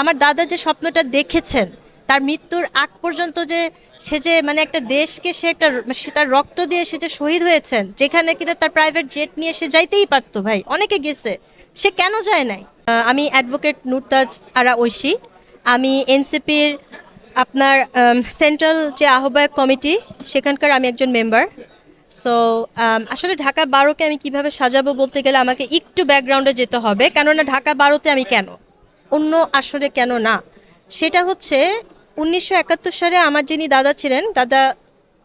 আমার দাদা যে স্বপ্নটা দেখেছেন, তার মৃত্যুর আগ পর্যন্ত যে সে যে মানে একটা দেশকে সে একটা সে তার রক্ত দিয়ে সে যে শহীদ হয়েছেন, যেখানে কিনা তার প্রাইভেট জেট নিয়ে সে যাইতেই পারতো ভাই, অনেকে গেছে, সে কেন যায় নাই? আমি অ্যাডভোকেট নুরতাজ আরা ঐশী আমি এনসিপির আপনার সেন্ট্রাল যে আহ্বায়ক কমিটি সেখানকার আমি একজন মেম্বার সো আসলে ঢাকা বারোকে আমি কীভাবে সাজাবো বলতে গেলে আমাকে একটু ব্যাকগ্রাউন্ডে যেতে হবে, কেননা ঢাকা বারোতে আমি কেন? অন্য আসরে কেন না? সেটা হচ্ছে উনিশশো একাত্তর সালে আমার যিনি দাদা ছিলেন, দাদা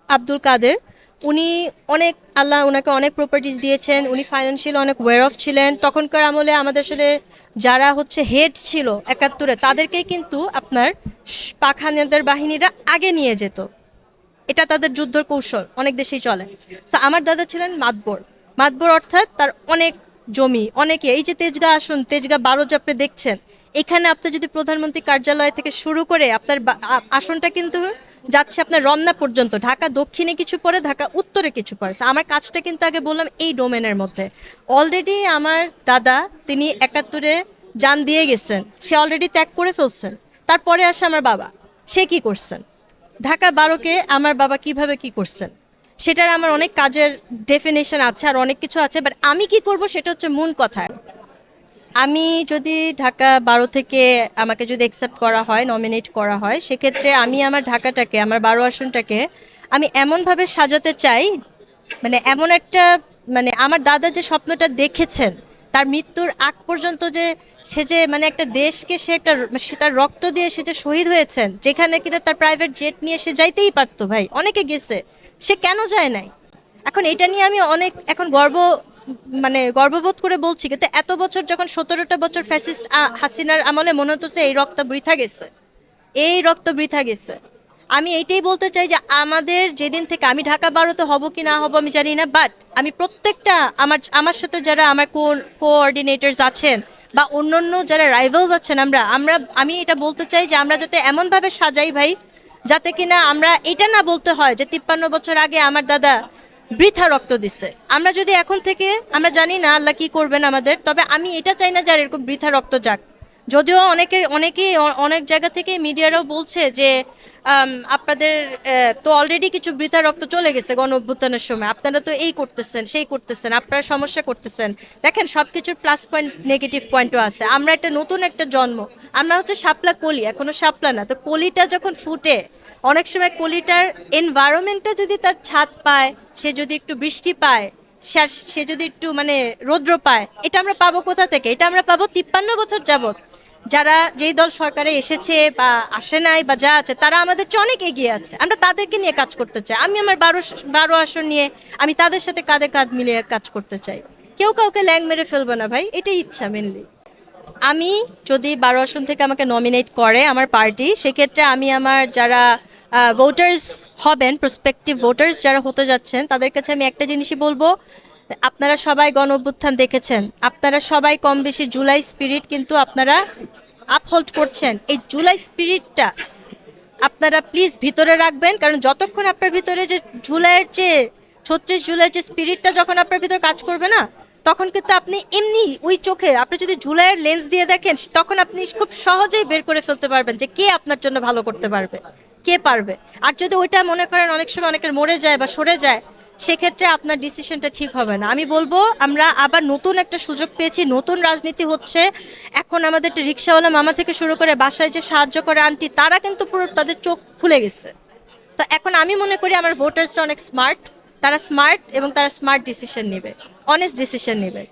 আব্দুল কাদের, উনি অনেক, আল্লাহ ওনাকে অনেক প্রপার্টিজ দিয়েছেন, উনি ফাইন্যান্সিয়াল অনেক ওয়ার অফ ছিলেন। তখনকার আমলে আমাদের আসলে যারা হচ্ছে হেড ছিল একাত্তরে, তাদেরকেই কিন্তু আপনার পাখানাদের বাহিনীরা আগে নিয়ে যেত। এটা তাদের যুদ্ধর কৌশল, অনেক দেশেই চলে। সো আমার দাদা ছিলেন মাতবর। মাতবর অর্থাৎ তার অনেক জমি, অনেকে, এই যে তেজগা আসুন, তেজগা বারো আপনি দেখছেন এখানে আপনার যদি প্রধানমন্ত্রী কার্যালয় থেকে শুরু করে আপনার আসনটা কিন্তু যাচ্ছে আপনার রমনা পর্যন্ত। ঢাকা দক্ষিণে কিছু পড়ে, ঢাকা উত্তরে কিছু পড়ে। আমার কাজটা কিন্তু আগে বললাম এই ডোমেনের মধ্যে। অলরেডি আমার দাদা, তিনি একাত্তরে যান দিয়ে গেছেন। সে অলরেডি ত্যাগ করে ফেলছেন। তারপরে আসে আমার বাবা। সে কি করছেন? ঢাকা বারোকে আমার বাবা কীভাবে কি করছেন? সেটার আমার অনেক কাজের ডেফিনেশন আছে আর অনেক কিছু আছে বাট আমি কি করব সেটা হচ্ছে মূল কথা। আমি যদি ঢাকা বারো থেকে আমাকে যদি অ্যাকসেপ্ট করা হয় নমিনেট করা হয়, সেক্ষেত্রে আমি আমার ঢাকাটাকে, আমার বারো আসনটাকে আমি এমনভাবে সাজাতে চাই মানে এমন একটা মানে আমার দাদা যে স্বপ্নটা দেখেছেন, তার মৃত্যুর আগ পর্যন্ত যে সে যে মানে একটা দেশকে সে একটা সে তার রক্ত দিয়ে সে যে শহীদ হয়েছেন, যেখানে কিনা তার প্রাইভেট জেট নিয়ে সে যাইতেই পারতো ভাই, অনেকে গেছে, সে কেন যায় নাই? এখন এটা নিয়ে আমি অনেক, এখন গর্ব মানে গর্ববোধ করে বলছি, কিন্তু এত বছর যখন সতেরোটা বছর ফ্যাসিস্ট হাসিনার আমলে মনে হতো এই রক্ত বৃথা গেছে। এই রক্ত বৃথা গেছে। আমি এইটাই বলতে চাই যে আমাদের যেদিন থেকে আমি ঢাকা বারোতে হব কি না হব আমি জানি না বাট আমি প্রত্যেকটা আমার আমার সাথে যারা আমার কোঅর্ডিনেটরস আছেন বা অন্য অন্য যারা রাইভালস আছেন আমরা আমরা, আমি এটা বলতে চাই যে আমরা যাতে এমনভাবে সাজাই ভাই, যাতে কিনা আমরা এটা না বলতে হয় যে তিপ্পান্ন বছর আগে আমার দাদা বৃথা রক্ত দিচ্ছে আমরা যদি এখন থেকে, আমরা জানি না আল্লাহ কি করবেন আমাদের, তবে আমি এটা চাই না যে আর এরকম বৃথা রক্ত যাক। যদিও অনেকের অনেকেই, অনেক জায়গা থেকে মিডিয়ারাও বলছে যে আপনাদের তো অলরেডি কিছু বৃথা রক্ত চলে গেছে গণ অভ্যুত্থানের সময়। আপনারা তো এই করতেছেন, সেই করতেছেন, আপনারা সমস্যা করতেছেন। দেখেন সব কিছুর প্লাস পয়েন্ট নেগেটিভ পয়েন্টও আছে। আমরা একটা নতুন একটা জন্ম। আমরা হচ্ছে শাপলা কলি, এখনও শাপলা না। তো কলিটা যখন ফুটে, অনেক সময় কলিটার এনভায়রনমেন্টটা যদি তার ছাদ পায়, সে যদি একটু বৃষ্টি পায়, সে যদি একটু মানে রৌদ্র পায়, এটা আমরা পাবো কোথা থেকে? এটা আমরা পাবো তিপ্পান্ন বছর যাবত যারা যেই দল সরকারে এসেছে বা আসে নাই বা যা আছে, তারা আমাদের চেয়ে অনেক এগিয়ে আছে। আমরা তাদেরকে নিয়ে কাজ করতে চাই। আমি আমার বারো বারো আসন নিয়ে আমি তাদের সাথে কাঁধে কাঁধ মিলিয়ে কাজ করতে চাই। কেউ কাউকে ল্যাং মেরে ফেলব না ভাই, এটাই ইচ্ছা মেনলি আমি যদি বারো আসন থেকে আমাকে নমিনেট করে আমার পার্টি সেক্ষেত্রে আমি আমার যারা ভোটার্স হবেন প্রসপেক্টিভ ভোটার্স যারা হতে যাচ্ছেন, তাদের কাছে আমি একটা জিনিসই বলব আপনারা সবাই গণ অভ্যুত্থান দেখেছেন। আপনারা সবাই কম বেশি জুলাই স্পিরিট কিন্তু আপনারা আপহোল্ড করছেন। এই জুলাই স্পিরিটটা আপনারা প্লিজ ভিতরে রাখবেন, কারণ যতক্ষণ আপনার ভিতরে যে জুলাইয়ের যে, ছত্রিশ জুলাইয়ের যে স্পিরিটটা যখন আপনার ভিতরে কাজ করবে না, তখন কিন্তু আপনি এমনি ওই চোখে, আপনি যদি জুলাইয়ের লেন্স দিয়ে দেখেন, তখন আপনি খুব সহজেই বের করে ফেলতে পারবেন যে কে আপনার জন্য ভালো করতে পারবে, কে পারবে। আর যদি ওইটা মনে করেন, অনেক সময় অনেকের মরে যায় বা সরে যায় সেক্ষেত্রে আপনার ডিসিশনটা ঠিক হবে না। আমি বলব, আমরা আবার নতুন একটা সুযোগ পেয়েছি, নতুন রাজনীতি হচ্ছে। এখন আমাদের রিক্সাওয়ালা মামা থেকে শুরু করে বাসায় যে সাহায্য করে আন্টি, তারা কিন্তু পুরো তাদের চোখ খুলে গেছে। তো এখন আমি মনে করি আমার ভোটার্সরা অনেক স্মার্ট তারা স্মার্ট এবং তারা স্মার্ট ডিসিশন নেবে অনেস্ট ডিসিশন নেবে।